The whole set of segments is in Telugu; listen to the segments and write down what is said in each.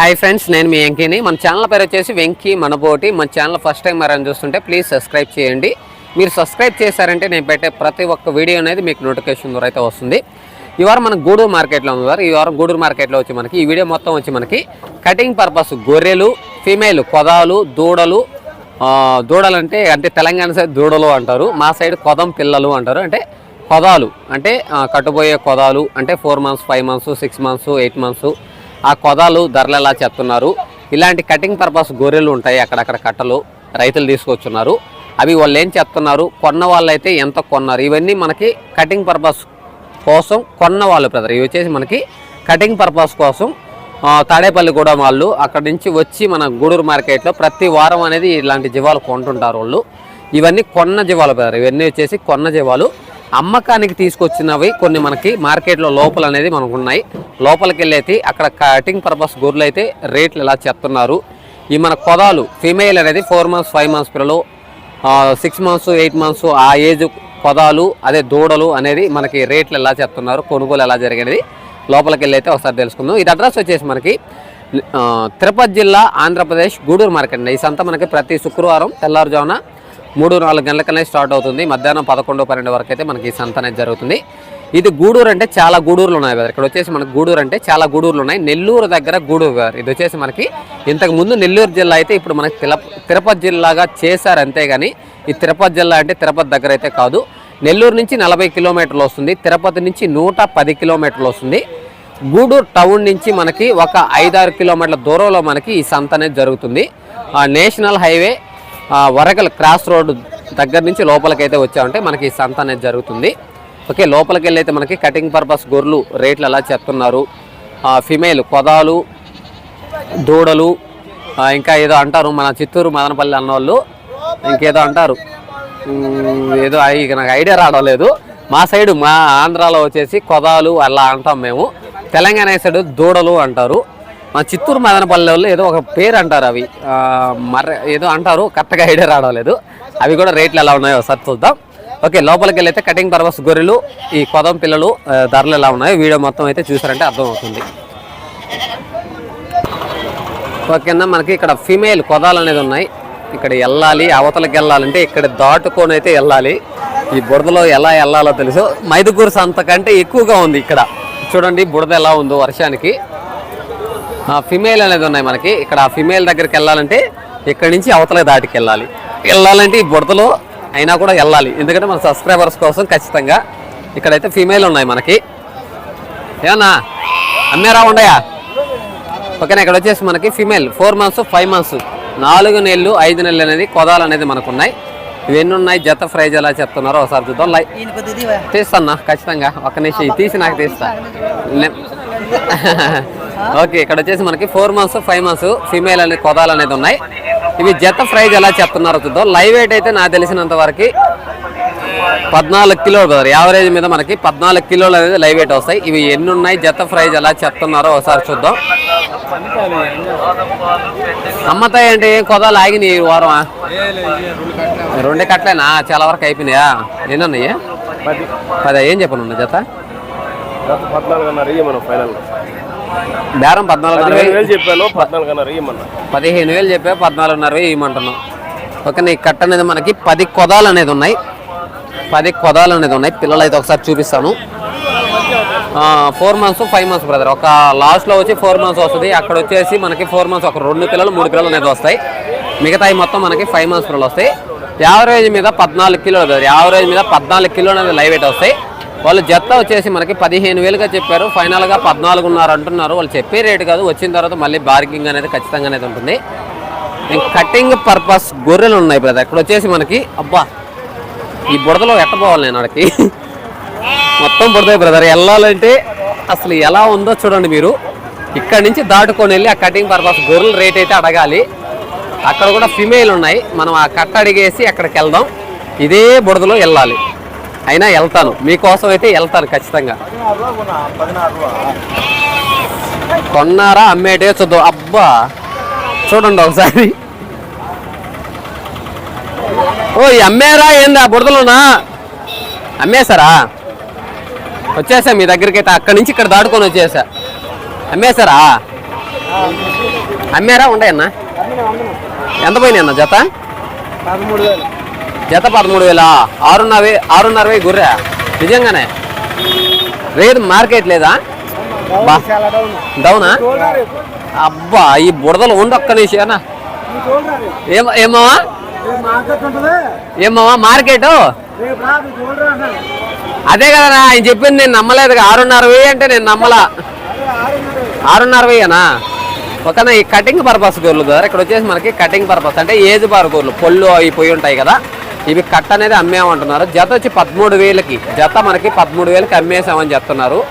హాయ్ ఫ్రెండ్స్ నేను మీ వెంకీని. మన ఛానల్ పేరు వచ్చేసి వెంకీ మనబోటి. మన ఛానల్ ఫస్ట్ టైం మరని చూస్తుంటే ప్లీజ్ సబ్స్క్రైబ్ చేయండి. మీరు సబ్స్క్రైబ్ చేశారంటే నేను పెట్టే ప్రతి ఒక్క వీడియో అనేది మీకు నోటిఫికేషన్ ద్వారా అయితే వస్తుంది. ఈ వారం మన గూడూరు మార్కెట్లో ఉంది వారు ఈ వారం గూడూరు మార్కెట్లో వచ్చి మనకి ఈ వీడియో మొత్తం వచ్చి మనకి కటింగ్ పర్పస్ గొర్రెలు ఫీమేల్ కొదాలు దూడలు దూడలు అంటే అంటే తెలంగాణ సైడ్ దూడలు అంటారు. మా సైడ్ కొదం పిల్లలు అంటారు. అంటే కొదాలు అంటే కట్టుబోయే కొదాలు అంటే four months five months six months eight months ఆ కొదాలు ధరలు ఎలా చెప్తున్నారు ఇలాంటి కటింగ్ పర్పస్ గొర్రెలు ఉంటాయి అక్కడక్కడ కట్టలు రైతులు తీసుకొచ్చున్నారు. అవి వాళ్ళు ఏం చెప్తున్నారు కొన్న వాళ్ళైతే ఎంత కొన్నారు? ఇవన్నీ మనకి కటింగ్ పర్పస్ కోసం కొన్న వాళ్ళు బ్రదర్. ఇవి వచ్చేసి మనకి కటింగ్ పర్పస్ కోసం తాడేపల్లి కూడా వాళ్ళు అక్కడ నుంచి వచ్చి మన గూడూరు మార్కెట్లో ప్రతి వారం అనేది ఇలాంటి జీవాలు కొంటుంటారు వాళ్ళు. ఇవన్నీ కొన్న జీవాలు బ్రదర్. ఇవన్నీ వచ్చేసి కొన్న జీవాలు. అమ్మకానికి తీసుకొచ్చినవి కొన్ని మనకి మార్కెట్లో లోపల అనేది మనకు ఉన్నాయి లోపలికి వెళ్ళేసి అక్కడ కటింగ్ పర్పస్ గొర్రెలు అయితే రేట్లు ఎలా చెప్తున్నారు ఈ మన కొదాలు ఫీమేల్ అనేది ఫోర్ మంత్స్ ఫైవ్ మంత్స్ పిల్లలు సిక్స్ మంత్స్ ఎయిట్ మంత్స్ ఆ ఏజ్ పొదాలు అదే దూడలు అనేది మనకి రేట్లు ఎలా చెప్తున్నారు కొనుగోలు ఎలా జరిగినది లోపలికి వెళ్ళి అయితే ఒకసారి తెలుసుకుందాం. ఇది అడ్రస్ వచ్చేసి మనకి తిరుపతి జిల్లా ఆంధ్రప్రదేశ్ గూడూరు మార్కెట్ అండి. ఈ సంత మనకి ప్రతి శుక్రవారం తెల్లారుజామున మూడు నాలుగు గంటలకనే స్టార్ట్ అవుతుంది. మధ్యాహ్నం పదకొండు పన్నెండు వరకు అయితే మనకి ఈ సంత అనేది జరుగుతుంది. ఇది గూడూరు అంటే చాలా గూడూరులు ఉన్నాయి కదా. ఇక్కడ వచ్చేసి మనకి గూడూరు అంటే చాలా గూడూరులు ఉన్నాయి. నెల్లూరు దగ్గర గూడూరు గారు. ఇది వచ్చేసి మనకి ఇంతకు ముందు నెల్లూరు జిల్లా అయితే ఇప్పుడు మనకి తిరుపతి జిల్లాగా చేశారు అంతేగాని ఈ తిరుపతి జిల్లా అంటే తిరుపతి దగ్గర అయితే కాదు. నెల్లూరు నుంచి నలభై కిలోమీటర్లు వస్తుంది. తిరుపతి నుంచి నూట పది కిలోమీటర్లు వస్తుంది. గూడూరు టౌన్ నుంచి మనకి ఒక ఐదారు కిలోమీటర్ల దూరంలో మనకి ఈ సంత అనేది జరుగుతుంది. ఆ national highway Varakal cross road దగ్గర నుంచి లోపలకైతే వచ్చామంటే మనకి ఈ సంత అనేది జరుగుతుంది. ఓకే లోపలికి వెళ్ళి అయితే మనకి కటింగ్ పర్పస్ గొర్రెలు రేట్లు ఎలా చెప్తున్నారు? ఫిమేల్ కొదాలు దూడలు ఇంకా ఏదో అంటారు మన చిత్తూరు మదనపల్లి అన్నవాళ్ళు ఇంకేదో అంటారు. ఏదో ఇక నాకు ఐడియా రావడం లేదు. మా సైడు మా ఆంధ్రాలో వచ్చేసి కొదాలు అలా అంటాం మేము. తెలంగాణ సైడ్ దూడలు అంటారు. మా చిత్తూరు మదనపల్లెలో వాళ్ళు ఏదో ఒక పేరు అంటారు అవి మర్ర ఏదో అంటారు కరెక్ట్గా ఐడియా రావడం లేదు. అవి కూడా రేట్లు ఎలా ఉన్నాయో ఒకసారి చూద్దాం. ఓకే లోపలికి వెళ్ళైతే కటింగ్ పర్పస్ గొర్రెలు ఈ కొదం పిల్లలు ధరలు ఎలా ఉన్నాయో వీడియో మొత్తం అయితే చూసారంటే అర్థమవుతుంది. ఓకేనా మనకి ఇక్కడ ఫీమేల్ కొదాలు అనేది ఉన్నాయి. ఇక్కడ వెళ్ళాలి అవతలకి వెళ్ళాలంటే ఇక్కడ దాటుకొని అయితే వెళ్ళాలి. ఈ బురదలో ఎలా వెళ్ళాలో తెలుసు. మైదుగూరు సంత కంటే ఎక్కువగా ఉంది ఇక్కడ. చూడండి బురద ఎలా ఉందో వర్షానికి. ఫిమేల్ అనేది ఉన్నాయి మనకి. ఇక్కడ ఆ ఫిమేల్ దగ్గరికి వెళ్ళాలంటే ఇక్కడి నుంచి అవతల దాటికి వెళ్ళాలి. వెళ్ళాలంటే ఈ బురదలో అయినా కూడా వెళ్ళాలి. ఎందుకంటే మన సబ్స్క్రైబర్స్ కోసం ఖచ్చితంగా ఇక్కడైతే ఫిమేల్ ఉన్నాయి మనకి. ఏమన్నా? అమ్మేరా ఉండయా? ఓకేనా ఇక్కడ వచ్చేసి మనకి female four months five months నాలుగు నెలలు ఐదు నెలలు అనేది కొదాలు అనేది మనకు ఉన్నాయి ఇవన్నీ ఉన్నాయి? జత ప్రైజ్ ఎలా చెప్తున్నారో ఒకసారి చూద్దాం. లై తీస్తానా ఖచ్చితంగా. ఒక నిమిషం తీసి నాకు తీస్తా. ఓకే ఇక్కడ వచ్చేసి మనకి four months five months female అనే కొదాలు అనేది ఉన్నాయి. ఇవి జత ప్రైజ్ ఎలా చెప్తున్నారో చూద్దాం. లైవ్ వెయిట్ అయితే నాకు తెలిసినంత వరకు పద్నాలుగు కిలోలు బ్రదర్ యావరేజ్ మీద మనకి పద్నాలుగు కిలోలు అనేది లైవ్ వెయిట్ వస్తాయి. ఇవి ఎన్ని ఉన్నాయి జత ప్రైజ్ ఎలా చెప్తున్నారో ఒకసారి చూద్దాం. అమ్మతాయి అంటే ఏం కొదాలు ఆగినాయి ఈ వారం? రెండే కట్టలేనా? చాలా వరకు అయిపోయినాయా? ఎన్నున్నాయి పది. పది ఏం చెప్పను జత? పద్నాలుగు అన్నారు మనం ఫైనల్ బేరం పద్నాలుగు పదిహేను వేలు చెప్పాను పద్నాలుగున్నర ఇయ్యమన్నా పదిహేను వేలు చెప్పే పద్నాలుగున్నర ఇవ్వమంటున్నాం ఓకే నీ కట్ట అనేది మనకి పది కొదాలు అనేది ఉన్నాయి. పది కొదాలు అనేది ఉన్నాయి. పిల్లలు అయితే ఒకసారి చూపిస్తాను. Four months five months brother ఒక లాస్ట్లో వచ్చి ఫోర్ మంత్స్ వస్తుంది. అక్కడ వచ్చేసి మనకి ఫోర్ మంత్స్ ఒక రెండు పిల్లలు మూడు పిల్లలు అనేది వస్తాయి. మిగతాయి మొత్తం మనకి ఫైవ్ మంత్స్ పిల్లలు వస్తాయి. యావరేజ్ మీద పద్నాలుగు కిలోలు బ్రదర్ యావరేజ్ మీద పద్నాలుగు కిలోలు అనేది లైవ్ వెయిట్ వస్తాయి. వాళ్ళు జత్త వచ్చేసి మనకి పదిహేను వేలుగా చెప్పారు. ఫైనల్గా పద్నాలుగున్నర అంటున్నారు. వాళ్ళు చెప్పే రేటు కాదు. వచ్చిన తర్వాత మళ్ళీ బార్గింగ్ అనేది ఖచ్చితంగా అనేది ఉంటుంది. కటింగ్ పర్పస్ గొర్రెలు ఉన్నాయి బ్రదర్. ఇక్కడ వచ్చేసి మనకి అబ్బా ఈ బుడదలో ఎట్టపోవాలి నేను అక్కడికి మొత్తం బుడదే బ్రదర్. వెళ్ళాలంటే అసలు ఎలా ఉందో చూడండి మీరు. ఇక్కడ నుంచి దాటుకొని వెళ్ళి ఆ కటింగ్ పర్పస్ గొర్రెల రేట్ అయితే అడగాలి. అక్కడ కూడా ఫిమేల్ ఉన్నాయి. మనం ఆ కట్ట అడిగేసి అక్కడికి వెళ్దాం. ఇదే బుడదలో వెళ్ళాలి. అయినా వెళ్తాను. మీకోసం అయితే వెళ్తాను ఖచ్చితంగా. కొన్నారా? అమ్మేటే చూద్దాం. అబ్బా! చూడండి ఒకసారి. ఓ అమ్మారా? అమ్మేరా ఏందా? బురదలోనా? అమ్మేశారా? వచ్చేసా మీ దగ్గరికి అయితే అక్కడి నుంచి ఇక్కడ దాటుకొని వచ్చేసా. అమ్మేశారా? అమ్మారా? ఉండయన్నా? ఎంత పోయినాయి అన్న జత? పదమూడు వేలు. జత పదమూడు వేల ఆరున్నర వే- ఆరున్నర వేయి గుర్రా. నిజంగానే. రేటు మార్కెట్ లేదా? డౌన్ అబ్బా ఈ బుడదలు ఉండు ఒక్క ఏం ఏమవా ఏమవా మార్కెట్ అదే కదా ఆయన చెప్పింది నేను నమ్మలేదు ఆరున్నర వెయ్యి అంటే నేను నమ్మలా. ఆరున్నర వెయ్యనా ఒకనా ఈ కటింగ్ పర్పస్ గోర్లు కదా. ఇక్కడ వచ్చేసి మనకి కటింగ్ పర్పస్ అంటే ఏజ్ బార్ గోర్లు పొల్లు అవి పోయి ఉంటాయి కదా. ఇవి కట్ అనేది అమ్మేమంటున్నారు జత వచ్చి పదమూడు వేలకి జత మనకి పదమూడు వేలకి అమ్మేసామని చెప్తున్నారు.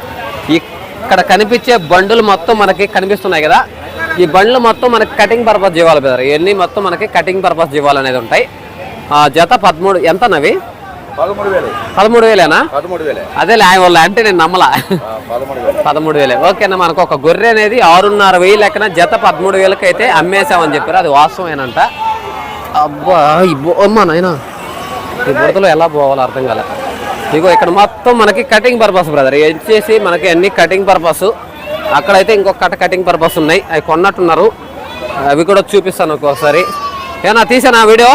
ఇక్కడ కనిపించే బండులు మొత్తం మనకి కనిపిస్తున్నాయి కదా. ఈ బండ్లు మొత్తం మనకి కటింగ్ పర్పస్ జీవాలు బెదర్ ఇవన్నీ మొత్తం మనకి కటింగ్ పర్పస్ జీవాలు అనేది ఉంటాయి. ఆ, జత పదమూడు ఎంత నవి పదమూడు వేలు. పదమూడు వేలేనా? వేలే. అదే వాళ్ళ అంటే నేను నమ్మలా. పదమూడు వేలు. వేలే. ఓకేనా మనకు ఒక గొర్రె అనేది ఆరున్నర వెయ్యి లెక్కన జత పదమూడు వేలకి అయితే అమ్మేసామని చెప్పారు. అది వాస్తవమేనంట. అబ్బా అమ్మా నాయనా. ఈ బురదలో ఎలా పోవాలో అర్థం కాలే. ఇగో ఇక్కడ మొత్తం మనకి కటింగ్ పర్పస్ బ్రదర్ వచ్చేసి మనకి అన్ని కటింగ్ పర్పస్ అక్కడైతే ఇంకొక కట కటింగ్ పర్పస్ ఉన్నాయి. అవి కొన్నట్టున్నారు. అవి కూడా చూపిస్తాను ఒక్కోసారి ఏనా తీసానా వీడియో?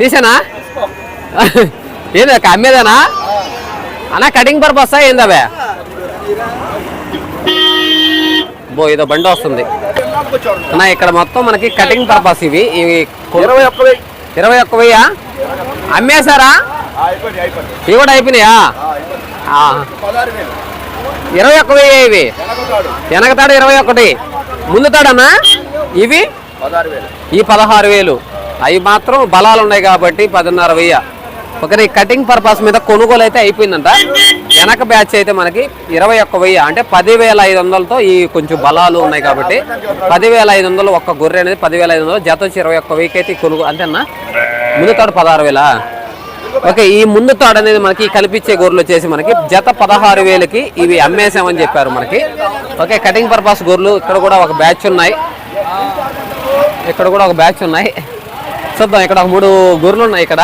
తీసానా? ఏంది అమ్మేదేనా? అన్నా కటింగ్ పర్పస్ ఏందవే బో ఏదో బండి వస్తుంది. అన్న ఇక్కడ మొత్తం మనకి కటింగ్ పర్పస్ ఇవి. ఇరవై ఒక్క వెయ్యి. ఇరవై ఒక్క వెయ్యా? అమ్మేశారా? ఇవి కూడా అయిపోయినాయా? ఇరవై ఒక్క వెయ్యి ఇవి. వెనకతాడు ఇరవై ఒకటి ముందు తాడన్నా ఇవి? ఈ పదహారు వేలు. అవి మాత్రం బలాలు ఉన్నాయి కాబట్టి పదిన్నర వెయ్యి ఒకరి కటింగ్ పర్పస్ మీద కొనుగోలు అయితే అయిపోయిందంట. వెనక బ్యాచ్ అయితే మనకి ఇరవై ఒక్క వెయ్యి అంటే పదివేల ఐదు వందలతో ఈ కొంచెం బలాలు ఉన్నాయి కాబట్టి పదివేల ఐదు వందలు ఒక్క గొర్రె అనేది పదివేల ఐదు వందలు. జత వచ్చి ఇరవై ఒక్క వెయ్యికి అయితే కొనుగోలు అంతేనా? ముందు తాడు పదహారు వేలా? ఓకే ఈ ముందు తాడు అనేది మనకి ఈ కనిపించే గొర్రెలు వచ్చేసి మనకి జత పదహారు వేలకి ఇవి అమ్మేసామని చెప్పారు మనకి. ఓకే కటింగ్ పర్పస్ గొర్రెలు ఇక్కడ కూడా ఒక బ్యాచ్ ఉన్నాయి. ఇక్కడ కూడా ఒక బ్యాచ్ ఉన్నాయి. చూద్దాం ఇక్కడ ఒక మూడు గొర్రెలు ఉన్నాయి ఇక్కడ.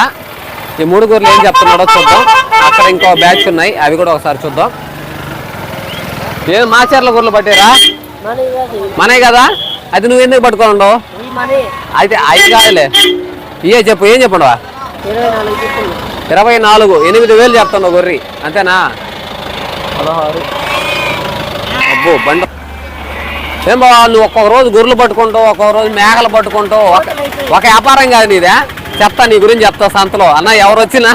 ఈ మూడు గొర్రెలు ఏం చెప్తున్నాడో చూద్దాం. అక్కడ ఇంకో బ్యాచ్ ఉన్నాయి అవి కూడా ఒకసారి చూద్దాం. ఏం మాచర్ల గొర్రెలు పట్టారా? మనే కదా. అది నువ్వు ఎందుకు పట్టుకోండు అయితే ఐదు కాదులే. ఇయే చెప్పు ఏం చెప్పండు ఇరవై నాలుగు ఎనిమిది వేలు చెప్తాను గొర్రె అంతేనా? పదహారు. అబ్బో బండ. ఏం బావా నువ్వు ఒక్కొక్క రోజు గొర్రెలు పట్టుకుంటావు ఒక్కొక్క రోజు మేకలు పట్టుకుంటావు ఒక వ్యాపారం కాదు నీదే. చెప్తా నీ గురించి చెప్తా సంతలో. అన్న ఎవరు వచ్చినా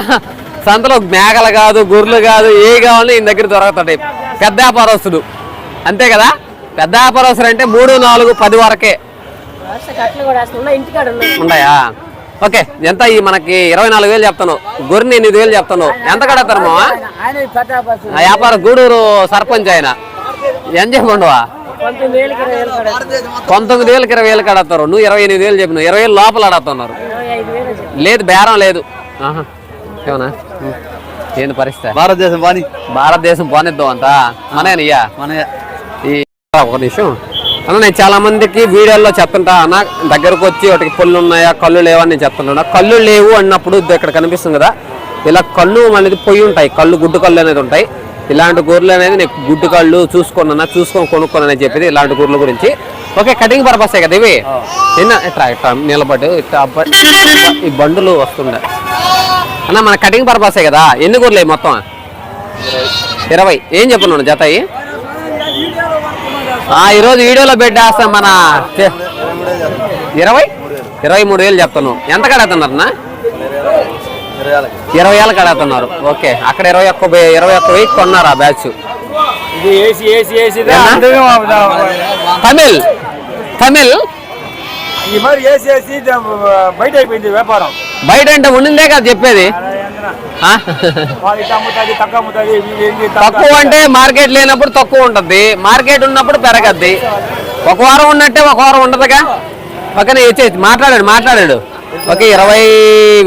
సంతలో మేకలు కాదు గొర్రెలు కాదు ఏ కావాలని ఈ దగ్గర దొరుకుతాయి. పెద్ద వ్యాపారస్తుడు. అంతే కదా? పెద్ద వ్యాపారస్తుడు అంటే మూడు నాలుగు పది వరకే. ఉన్నాయా? ఓకే ఎంత ఈ మనకి ఇరవై నాలుగు వేలు చెప్తాను. గొర్రెని ఎనిమిది వేలు చెప్తాను. ఎంత కడతారు మావా ఆ వ్యాపార గూడూరు సర్పంచ్ ఆయన. ఎంత చెప్పండువా పంతొమ్మిది వేలకి ఇరవై వేలు కడతారు. నువ్వు ఇరవై ఎనిమిది వేలు చెప్పినావు ఇరవై వేలు లోపల అడుగుతున్నారు లేదు బేరం లేదు. ఏమన్నా. ఏంది పరిస్థితి? భారతదేశం వాణి భారతదేశం పోనిద్దాం అంతా. మనయ్యా మన ఈ ఒక నిమిషం. అన్న నేను చాలా మందికి వీడియోల్లో చెప్తుంటా అన్న దగ్గరకు వచ్చి వాటికి పళ్ళు ఉన్నాయా కళ్ళు లేవని నేను చెప్తుంటా కళ్ళు లేవు అన్నప్పుడు ఇక్కడ కనిపిస్తుంది కదా ఇలా కళ్ళు అనేది పొయ్యి ఉంటాయి కళ్ళు గుడ్డు కళ్ళు అనేది ఉంటాయి. ఇలాంటి గొర్రెలు అనేది నేను గుడ్డు కళ్ళు చూసుకున్నా చూసుకొని కొనుక్కోనని చెప్పేది ఇలాంటి గొర్రెల గురించి. ఓకే కటింగ్ పర్పస్ కదా ఇవి? నిన్న ఇట్లా ఇట్లా నిలబడి ఇట్లా ఈ బండులు వస్తుండే. అన్న మన కటింగ్ పర్పసే కదా ఎన్ని గొర్రెలు మొత్తం? ఇరవై. ఏం చెప్పను జత ఈరోజు వీడియోలో పెట్టేస్తాం మన చే- ఇరవై? ఇరవై మూడు వేలు చెప్తాను ఎంత కడుగుతున్నారన్నా ఇరవై ఏళ్ళ కడుగుతున్నారు ఓకే. అక్కడ ఇరవై ఒక్క ఇరవై ఒక్క వెయ్యి కొన్నారు ఆ బ్యాచ్. ఇది AC AC AC Tamil. Tamil. ఈ మరి ఏసీ ఏసీ బయట అయిపోయింది వ్యాపారం. బయట అంటే ఉండిందే కదా చెప్పేది. తక్కువ అంటే మార్కెట్ లేనప్పుడు తక్కువ ఉంటుంది. మార్కెట్ ఉన్నప్పుడు పెరగద్ది. ఒక వారం ఉన్నట్టే ఒక వారం ఉండదుగా పక్కన వచ్చేసి మాట్లాడాడు మాట్లాడాడు. ఓకే ఇరవై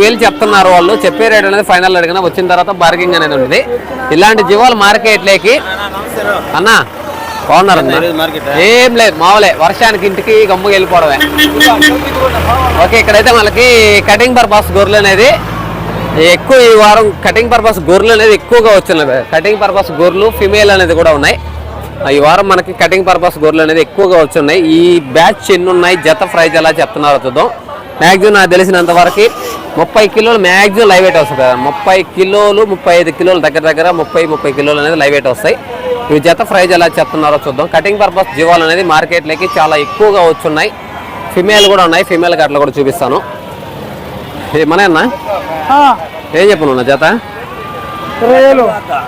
వేలు చెప్తున్నారు వాళ్ళు. చెప్పే రేట్ అనేది ఫైనల్ అడిగిన వచ్చిన తర్వాత బార్గింగ్ అనేది ఉంటుంది ఇలాంటి జీవాలు మార్కెట్లోకి. అన్నా బాగున్నారు ఏం లేదు మామూలే. వర్షానికి ఇంటికి గమ్ముగా వెళ్ళిపోవడమే. ఓకే ఇక్కడైతే మనకి కటింగ్ పర్పస్ గొర్రెలు అనేది ఎక్కువ ఈ వారం కటింగ్ పర్పస్ గొర్రెలు అనేది ఎక్కువగా వచ్చినవి కటింగ్ పర్పస్ గొర్రెలు ఫిమేల్ అనేది కూడా ఉన్నాయి. ఈ వారం మనకి కటింగ్ పర్పస్ గొర్రెలు అనేది ఎక్కువగా వచ్చున్నాయి ఈ బ్యాచ్ ఎన్ని ఉన్నాయి జత ప్రైజ్ ఎలా చెప్తున్నారో చూద్దాం. మ్యాక్సిమం నాకు తెలిసినంత వరకు ముప్పై కిలోలు మ్యాక్సిమం లైవ్ వెయిట్ వస్తుంది కదా. ముప్పై కిలోలు ముప్పై ఐదు కిలోలు దగ్గర దగ్గర ముప్పై ముప్పై కిలోలు అనేది లైవ్ వెయిట్ వస్తాయి. ఇవి జత ప్రైజ్ ఎలా చెప్తున్నారో చూద్దాం. కటింగ్ పర్పస్ జీవాలు అనేది మార్కెట్లోకి చాలా ఎక్కువగా వచ్చున్నాయి. ఫిమేల్ కూడా ఉన్నాయి. ఫిమేల్ అట్లా కూడా చూపిస్తాను. ఇది మన ఏం చెప్పను జత?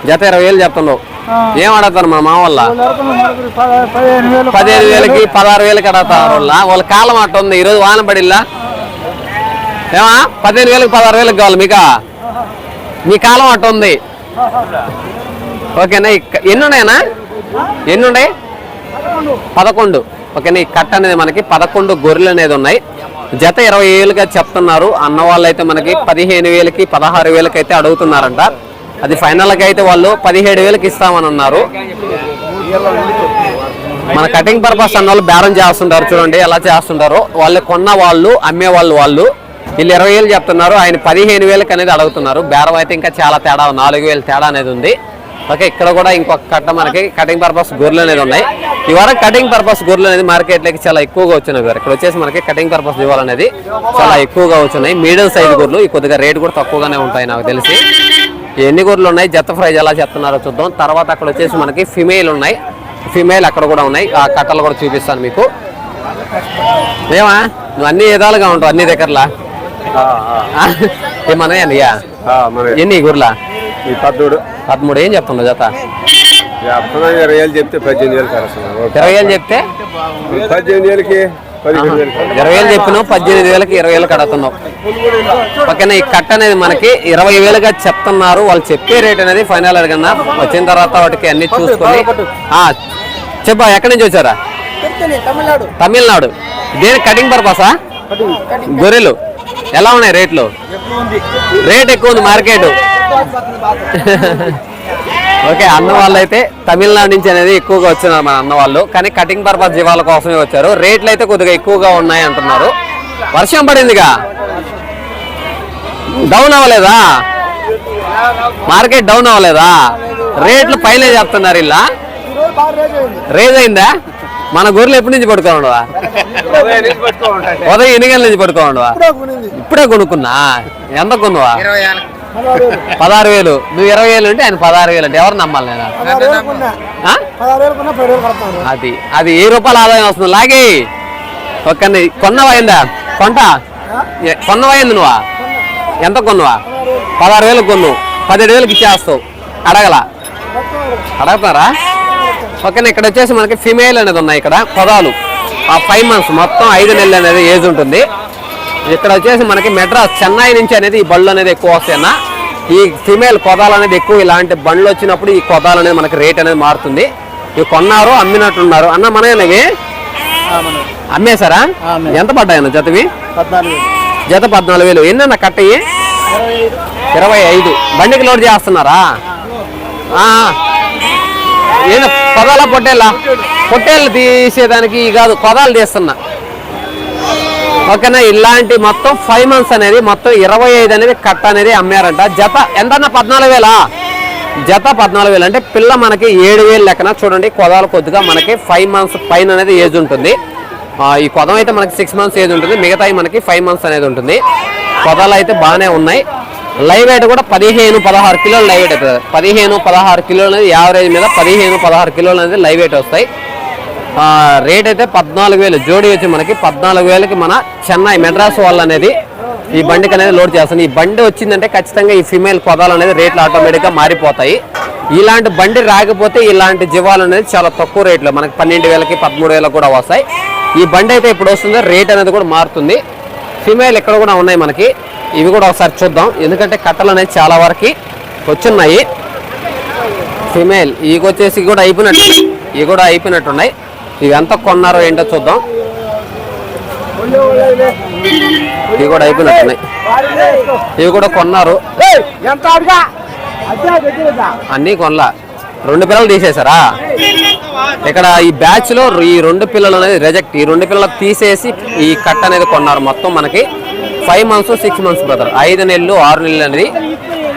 జత ఇరవై వేలు చెప్తున్నావు. ఏం అడుగుతారు మా మా వాళ్ళ? పదిహేను వేలు పదిహేను వేలకి పదహారు వేలకి అడుగుతారు వాళ్ళ. వాళ్ళ కాలం అట్ట ఉంది ఈరోజు వాన పడిల్లా? ఏమా? పదిహేను వేలకి పదహారు వేలకు కావాలి మీకా? మీ కాలం అట్ట ఉంది. ఓకేనా ఎన్ని ఉన్నాయన్నా? ఎన్ని ఉన్నాయి? పదకొండు. ఓకేనా ఈ కట్ట అనేది మనకి పదకొండు గొర్రెలు అనేది ఉన్నాయి. జత ఇరవై వేలుగా చెప్తున్నారు. అన్న వాళ్ళు అయితే మనకి పదిహేను వేలకి పదహారు వేలకి అయితే అడుగుతున్నారంట. అది ఫైనల్గా అయితే వాళ్ళు పదిహేడు వేలకి ఇస్తామని అన్నారు మన కటింగ్ పర్పస్ అన్న వాళ్ళు బేరం చేస్తుంటారు చూడండి ఎలా చేస్తుంటారు. వాళ్ళు కొన్న వాళ్ళు అమ్మే వాళ్ళు వాళ్ళు. వీళ్ళు ఇరవై వేలు చెప్తున్నారు. ఆయన పదిహేను వేలకి అనేది అడుగుతున్నారు. బేరం అయితే ఇంకా చాలా తేడా నాలుగు వేలు తేడా అనేది ఉంది. ఓకే ఇక్కడ కూడా ఇంకొక కట్ట మనకి కటింగ్ పర్పస్ గొర్రెలు అనేది ఉన్నాయి. ఈ వారం కటింగ్ పర్పస్ గొర్రెలు అనేది మార్కెట్లోకి చాలా ఎక్కువగా వచ్చినాయి గారు ఇక్కడ వచ్చేసి మనకి కటింగ్ పర్పస్ అనేది చాలా ఎక్కువగా వచ్చినాయి. మీడియం సైజ్ గొర్రెలు ఈ కొద్దిగా రేట్ కూడా తక్కువగానే ఉంటాయి నాకు తెలిసి. ఎన్ని గొర్రెలు ఉన్నాయి? జత ప్రైజ్ ఎలా చెప్తున్నారో చూద్దాం. తర్వాత అక్కడ వచ్చేసి మనకి ఫిమేల్ ఉన్నాయి. ఫిమేల్ అక్కడ కూడా ఉన్నాయి. ఆ కట్టలు కూడా చూపిస్తాను మీకు. ఏమా? నువ్వు అన్ని విధాలుగా ఉంటావు అన్ని దగ్గరలా? ఏమన్నా ఎన్ని గుర్లా ఈ పద్దుడు పదమూడు ఏం చెప్తున్నావు జత? చెప్తున్నా ఇరవై వేలు చెప్తే పద్దెనిమిది వేలు ఇరవై వేలు చెప్తే? పద్దెనిమిది వేలకి వేలు ఇరవై వేలు చెప్పినావు పద్దెనిమిది వేలకి ఇరవై వేలకు అడుగుతున్నావు ఓకేనా ఈ కట్ట అనేది మనకి ఇరవై వేలుగా చెప్తున్నారు. వాళ్ళు చెప్పే రేట్ అనేది ఫైనల్ అడగన్నా వచ్చిన తర్వాత వాటికి అన్ని చూసుకొని. ఆ, చెప్పా ఎక్కడి నుంచి వచ్చారా? తమిళనాడు. తమిళనాడు. దేని కటింగ్ పర్పసా? గొర్రెలు. ఎలా ఉన్నాయి రేట్లు? రేట్ ఎక్కువ ఉంది మార్కెట్. ఓకే అన్న వాళ్ళు అయితే తమిళనాడు నుంచి అనేది ఎక్కువగా వచ్చినారు మన అన్న వాళ్ళు. కానీ కటింగ్ పర్పస్ జీవాల కోసమే వచ్చారు. రేట్లు అయితే కొద్దిగా ఎక్కువగా ఉన్నాయి అంటున్నారు. వర్షం పడిందిగా? డౌన్ అవ్వలేదా? మార్కెట్ డౌన్ అవ్వలేదా? రేట్లు పైన చెప్తున్నారు ఇలా. రేజ్ అయిందా? మన గొర్రెలు ఎప్పటి నుంచి పడుకోండవా ఉదయం ఎన్ని గంటల నుంచి పడుకోండవా ఇప్పుడే కొనుక్కున్నా. ఎంత కొన్నావా పదహారు వేలు. నువ్వు ఇరవై వేలు అంటే ఆయన పదహారు వేలు అంటే ఎవరు నమ్మాలి నేను? అది అది ఏ రూపాయల ఆదాయం వస్తుంది లాగే. ఒక్క కొన్నవైందా కొంట? కొన్నవైంది నువ్వా? ఎంత కొన్నావా? పదహారు వేలు కొన్ను. పదిహేడు వేలకు ఇచ్చేస్తావు. అడగల. అడగతారా ఓకేనా ఇక్కడ వచ్చేసి మనకి ఫిమేల్ అనేది ఉన్నాయి ఇక్కడ పొదాలు. ఆ ఫైవ్ మంత్స్ మొత్తం ఐదు నెలలు అనేది ఏజ్ ఉంటుంది. ఇక్కడ వచ్చేసి మనకి మెడ్రాస్ చెన్నై నుంచి అనేది ఈ బళ్ళు అనేది ఎక్కువ వస్తాయన్న. ఈ ఫిమేల్ కొదాలు అనేది ఎక్కువ ఇలాంటి బండ్లు వచ్చినప్పుడు ఈ కొదాలు అనేది మనకి రేట్ అనేది మారుతుంది. ఇవి కొన్నారు అమ్మినట్టున్నారు. అన్న మనవి. అమ్మేశారా? ఎంత పడ్డాయన్న జతవి? జత పద్నాలుగు వేలు. ఎన్నన్న కట్టయి? ఇరవై ఐదు. బండికి లోడ్ చేస్తున్నారా. ఏదో పొదాల పొట్టేలా? పొట్టేళ్ళు తీసేదానికి కాదు పొదాలు తీస్తున్నా. ఓకేనా? ఇలాంటి మొత్తం ఫైవ్ మంత్స్ అనేది మొత్తం ఇరవై ఐదు అనేది కట్ట అనేది అమ్మారంట. జత ఎంతన్నా? పద్నాలుగు వేలా? జత పద్నాలుగు వేలు. అంటే పిల్ల మనకి ఏడు వేలు లెక్కన చూడండి కొదాలు కొద్దిగా మనకి ఫైవ్ మంత్స్ పైన అనేది ఏజ్ ఉంటుంది. ఈ కొదం అయితే మనకి సిక్స్ మంత్స్ ఏజ్ ఉంటుంది. మిగతాయి మనకి ఫైవ్ మంత్స్ అనేది ఉంటుంది. కొదాలు అయితే బాగానే ఉన్నాయి. లైవ్ వెయిట్ కూడా పదిహేను పదహారు కిలోలు లైవ్ వెయిట్ అవుతుంది. పదిహేను పదహారు కిలోలు అనేది యావరేజ్ మీద పదిహేను పదహారు కిలోలు అనేది లైవ్ వెయిట్ వస్తాయి. రేట్ అయితే పద్నాలుగు వేలు. జోడి వచ్చి మనకి పద్నాలుగు వేలకి మన చెన్నై మెడ్రాస్ వాళ్ళు అనేది ఈ బండికి అనేది లోడ్ చేస్తుంది. ఈ బండి వచ్చిందంటే ఖచ్చితంగా ఈ ఫిమేల్ పొదాలు అనేది రేట్లు ఆటోమేటిక్గా మారిపోతాయి. ఇలాంటి బండి రాకపోతే ఇలాంటి జీవాలు అనేది చాలా తక్కువ రేట్లో. మనకి పన్నెండు వేలకి పదమూడు వేలకు కూడా వస్తాయి. ఈ బండి అయితే ఇప్పుడు వస్తుందో. రేట్ అనేది కూడా మారుతుంది. ఫిమేల్ ఇక్కడ కూడా ఉన్నాయి మనకి. ఇవి కూడా ఒకసారి చూద్దాం. ఎందుకంటే కట్టలు అనేది చాలా వరకు వచ్చున్నాయి. ఫిమేల్ ఇవి వచ్చేసి కూడా అయిపోయినట్టు ఇవి కూడా అయిపోయినట్టున్నాయి ఇవి ఎంత కొన్నారో ఏంటో చూద్దాం. ఇవి కూడా అయిపోయినట్టున్నాయి. ఇవి కూడా కొన్నారు. అన్నీ కొనలా. రెండు పిల్లలు తీసేశారా? ఇక్కడ ఈ బ్యాచ్లో ఈ రెండు పిల్లలు అనేది రిజెక్ట్ ఈ రెండు పిల్లలు తీసేసి ఈ కట్ అనేది కొన్నారు మొత్తం మనకి. Five months six months brother ఐదు నెలలు ఆరు నెలలు అనేది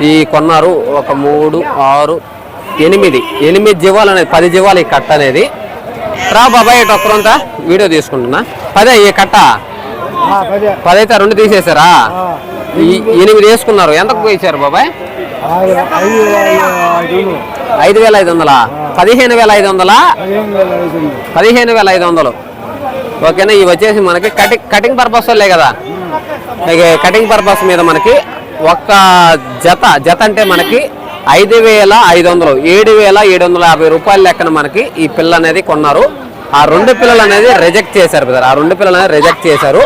ఈ కొన్నారు. ఒక మూడు ఆరు ఎనిమిది. ఎనిమిది జీవాలు అనేది పది జీవాలు ఈ కట్ట అనేది. రా బాబాయ్ ఇటు ఒక్కరంతా వీడియో తీసుకుంటున్నా. పదే ఈ కట్ట. ఆ, పదే. పది అయితే రెండు తీసేశారా ఈ ఎనిమిది వేసుకున్నారు. ఎంతకు ఇచ్చారు బాబాయ్? ఐదు వేల ఐదు వందలా. పదిహేను వేల ఐదు వందలా? పదిహేను వేల ఐదు వందలు. ఓకేనా? ఇవి వచ్చేసి మనకి కటింగ్ కటింగ్ పర్పస్ లే కదా? కటింగ్ పర్పస్ మీద మనకి ఒక్క జత జత అంటే మనకి ఐదు వేల ఐదు వందలు. ఏడు వేల ఏడు వందల యాభై రూపాయల లెక్కన మనకి ఈ పిల్ల అనేది కొన్నారు. ఆ రెండు పిల్లలు అనేది రిజెక్ట్ చేశారు బ్రదర్ ఆ రెండు పిల్లలు అనేది రిజెక్ట్ చేశారు.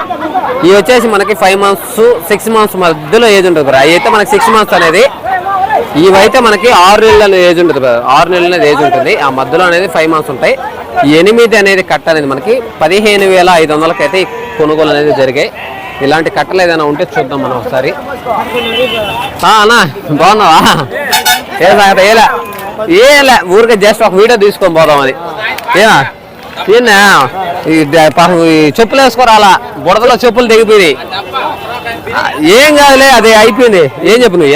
ఇవి వచ్చేసి మనకి ఫైవ్ మంత్స్ సిక్స్ మంత్స్ మధ్యలో ఏజ్ ఉంటుంది బ్రదర్ అయితే మనకి సిక్స్ మంత్స్ అనేది ఇవైతే మనకి ఆరు నెలల ఏజ్ ఉంటుంది బ్రదర్ ఆరు నెలల ఏజ్ ఉంటుంది. ఆ మధ్యలో అనేది ఫైవ్ మంత్స్ ఉంటాయి. ఎనిమిది అనేది కట్ట అనేది మనకి పదిహేను వేల ఐదు వందలకి అయితే కొనుగోలు అనేది జరిగాయి. ఇలాంటి కట్టలు ఏదైనా ఉంటే చూద్దాం మనం ఒకసారి. అన్నా బాగున్నావా? ఏ సంగతి ఏలే? ఏలే ఊరికే జస్ట్ ఒక వీడియో తీసుకొని పోదాం అది. ఏనా ఏనా ఈ పాపం ఈ చెప్పులు వేసుకోరాలా బుడదలో చెప్పులు తెగిపోయినాయి. ఆ, ఏం కాదులే అది అయిపోయింది. ఏం చెప్పు నువ్వు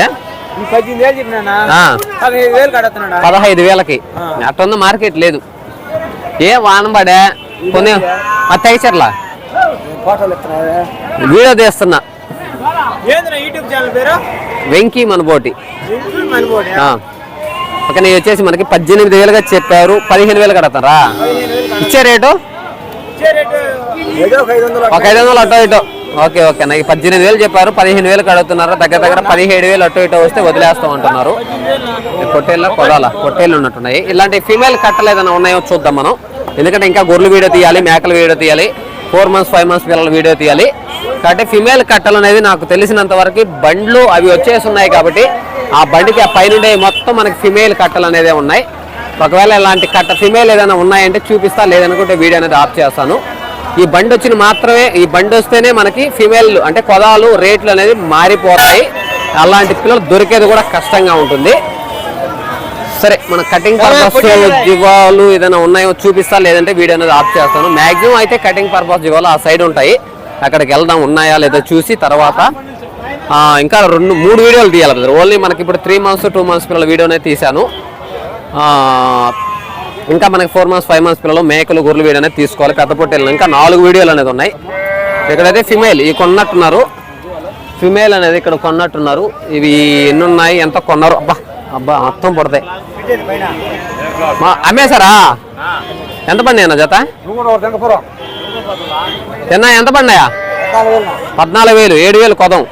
పదహైదు వేలకి. అట్టుంది మార్కెట్ లేదు. ఏ వానబడే కొన్ని తెగచర్లా? ఫోటోలు ఇస్తున్నారా వీడియో తీస్తున్నా. ఏంది యూట్యూబ్ ఛానల్ పేరు? వెంకీ మనబోటి. ఓకే నేను వచ్చేసి మనకి పద్దెనిమిది వేలుగా చెప్పారు. పదిహేను వేలు కడతారా? ఇచ్చే రేటు? ఒక ఐదు వందలు అటో ఇటో. Okay okay. నాకు పద్దెనిమిది వేలు చెప్పారు. పదిహేను వేలు కడుగుతున్నారు. దగ్గర దగ్గర పదిహేడు వేలు అటో ఇటో వస్తే వదిలేస్తాం అంటున్నారు. పొట్టేళ్ళ కొదాల పొట్టేళ్ళు ఉన్నట్టున్నాయి. ఇలాంటి ఫీమేల్ కట్టలు ఏదైనా ఉన్నాయో చూద్దాం మనం. ఎందుకంటే ఇంకా గొర్రెలు వీడియో తీయాలి మేకలు వీడియో తీయాలి ఫోర్ మంత్స్ ఫైవ్ మంత్స్ పిల్లల వీడియో తీయాలి. కాబట్టి ఫిమేల్ కట్టలు అనేది నాకు తెలిసినంత వరకు బండ్లు అవి వచ్చేసి ఉన్నాయి కాబట్టి ఆ బండికి ఆ పైనుండే మొత్తం మనకి ఫిమేల్ కట్టలు అనేది ఉన్నాయి. ఒకవేళ ఇలాంటి కట్ట ఫిమేల్ ఏదైనా ఉన్నాయంటే చూపిస్తా లేదనుకుంటే వీడియో అనేది ఆఫ్ చేస్తాను. ఈ బండి వచ్చిన మాత్రమే ఈ బండి వస్తేనే మనకి ఫిమేల్ అంటే కొదాలు రేట్లు అనేది మారిపోతాయి. అలాంటి పిల్లలు దొరికేది కూడా కష్టంగా ఉంటుంది. సరే మన కటింగ్ పర్పస్ జీవాలు ఏదైనా ఉన్నాయో చూపిస్తా లేదంటే వీడియో అనేది ఆఫ్ చేస్తాను. మాక్సిమం అయితే కటింగ్ పర్పస్ జీవాలు ఆ సైడ్ ఉంటాయి. అక్కడికి వెళ్దాం ఉన్నాయా లేదా చూసి తర్వాత ఇంకా రెండు మూడు వీడియోలు తీయాలి బ్రదర్. ఓన్లీ మనకి ఇప్పుడు త్రీ మంత్స్ టూ మంత్స్ పిల్లల వీడియోనే తీశాను. ఇంకా మనకి ఫోర్ మంత్స్ ఫైవ్ మంత్స్ పిల్లలు మేకలు గొర్రెలు వీడియో అనేది తీసుకోవాలి. పెద్ద పొట్టేళ్ళు ఇంకా నాలుగు వీడియోలు అనేది ఉన్నాయి. ఇక్కడైతే ఫిమేల్ ఈ కొన్నట్టున్నారు. ఫిమేల్ అనేది ఇక్కడ కొన్నట్టున్నారు. ఇవి ఎన్ని ఉన్నాయి ఎంత కొన్నారు? అబ్బా అబ్బా మొత్తం పడతాయి. అమ్మేశారా? ఎంత పడినాయి అన్న జత? ఎన్న ఎంత పడినాయా? పద్నాలుగు వేలు ఏడు వేలు కొదం.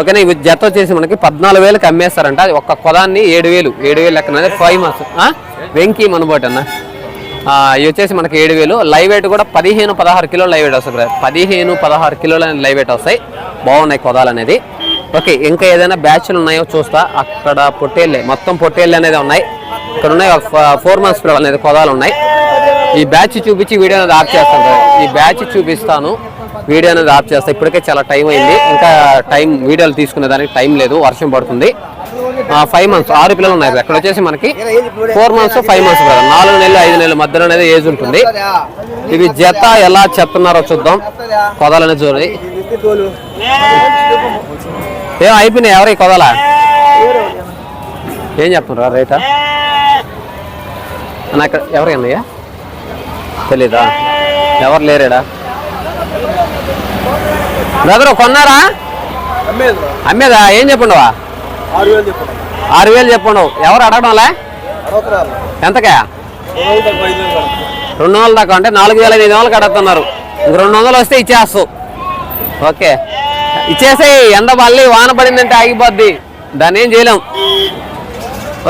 ఓకేనా? ఇవి జత వచ్చేసి మనకి పద్నాలుగు వేలకు అమ్మేస్తారంట. అది ఒక్క కొదాన్ని ఏడు వేలు. ఏడు వేలు లెక్కన ఫైవ్ వెంకీ మనబోటి అన్న. ఇవి వచ్చేసి మనకి ఏడు వేలు. లైవ్ వెయిట్ కూడా పదిహేను పదహారు కిలోలు లైవ్ వెయిట్ వస్తుంది పదిహేను పదహారు కిలోలు అనేది లైవ్ వెయిట్ వస్తాయి. బాగున్నాయి కొదాలు అనేది. ఓకే ఇంకా ఏదైనా బ్యాచ్లు ఉన్నాయో చూస్తా. అక్కడ పొట్టేళ్ళే. మొత్తం పొట్టేళ్ళు అనేది ఉన్నాయి. ఇక్కడ ఉన్నాయి ఫోర్ మంత్స్ పిల్లలు అనేది కొదాలు ఉన్నాయి. ఈ బ్యాచ్ చూపించి వీడియో అనేది ఆఫ్ చేస్తాను. కదా. ఈ బ్యాచ్ చూపిస్తాను. వీడియో అనేది ఆఫ్ చేస్తాను ఇప్పటికే చాలా టైం అయింది. ఇంకా టైం వీడియోలు తీసుకునే దానికి టైం లేదు. వర్షం పడుతుంది. ఫైవ్ మంత్స్ ఆరు పిల్లలు ఉన్నాయి. అక్కడ వచ్చేసి మనకి four months five months brother నాలుగు నెలలు ఐదు నెలల మధ్యలో అనేది ఏజ్ ఉంటుంది. ఇవి జత ఎలా చెప్తున్నారో చూద్దాం. కొదాలనే చూడండి ఏం అయిపోయినాయి ఎవరు కొదల కొదాల? ఏం చెప్తున్నారు రేటా? అన్న ఇక్కడ ఎవరు తెలీదా? ఎవరు లేరేడా? బ్రదర్ కొన్నారా? అమ్మేదా ఏం చెప్పుండవా? ఆరు వేలు చెప్పు. ఆరు వేలు చెప్పుండవు. ఎవరు అడగడంలే? ఎంతకా? రెండు వందల దాకా అంటే నాలుగు వేల ఐదు వందలు కడుతున్నారు. ఇంక రెండు వందలు వస్తే ఇచ్చేస్తావు ఓకే. ఇచ్చేసేయి ఎండ మళ్ళీ వాన పడిందంటే ఆగిపోద్ది. దాన్ని ఏం చేయలేం.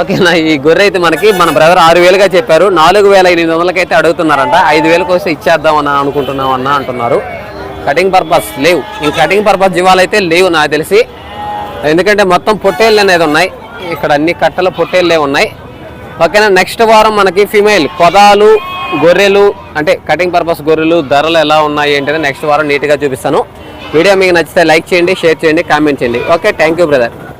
ఓకేనా ఈ గొర్రె అయితే మనకి మన బ్రదర్ ఆరు వేలుగా చెప్పారు. నాలుగు వేల ఎనిమిది వందలకి అయితే అడుగుతున్నారంట. ఐదు వేలకు వస్తే ఇచ్చేద్దాం అని అనుకుంటున్నాం అన్న అంటున్నారు. కటింగ్ పర్పస్ లేవు. ఈ కటింగ్ పర్పస్ జీవాలు అయితే లేవు నాకు తెలిసి. ఎందుకంటే మొత్తం పొట్టేళ్ళు అనేది ఉన్నాయి. ఇక్కడ అన్ని కట్టల పొట్టేళ్ళే ఉన్నాయి. ఓకేనా నెక్స్ట్ వారం మనకి ఫిమేల్ పొదాలు గొర్రెలు అంటే కటింగ్ పర్పస్ గొర్రెలు ధరలు ఎలా ఉన్నాయి ఏంటంటే నెక్స్ట్ వారం నీట్గా చూపిస్తాను. వీడియో మీకు నచ్చితే లైక్ చేయండి షేర్ చేయండి కామెంట్ చేయండి. Okay thank you brother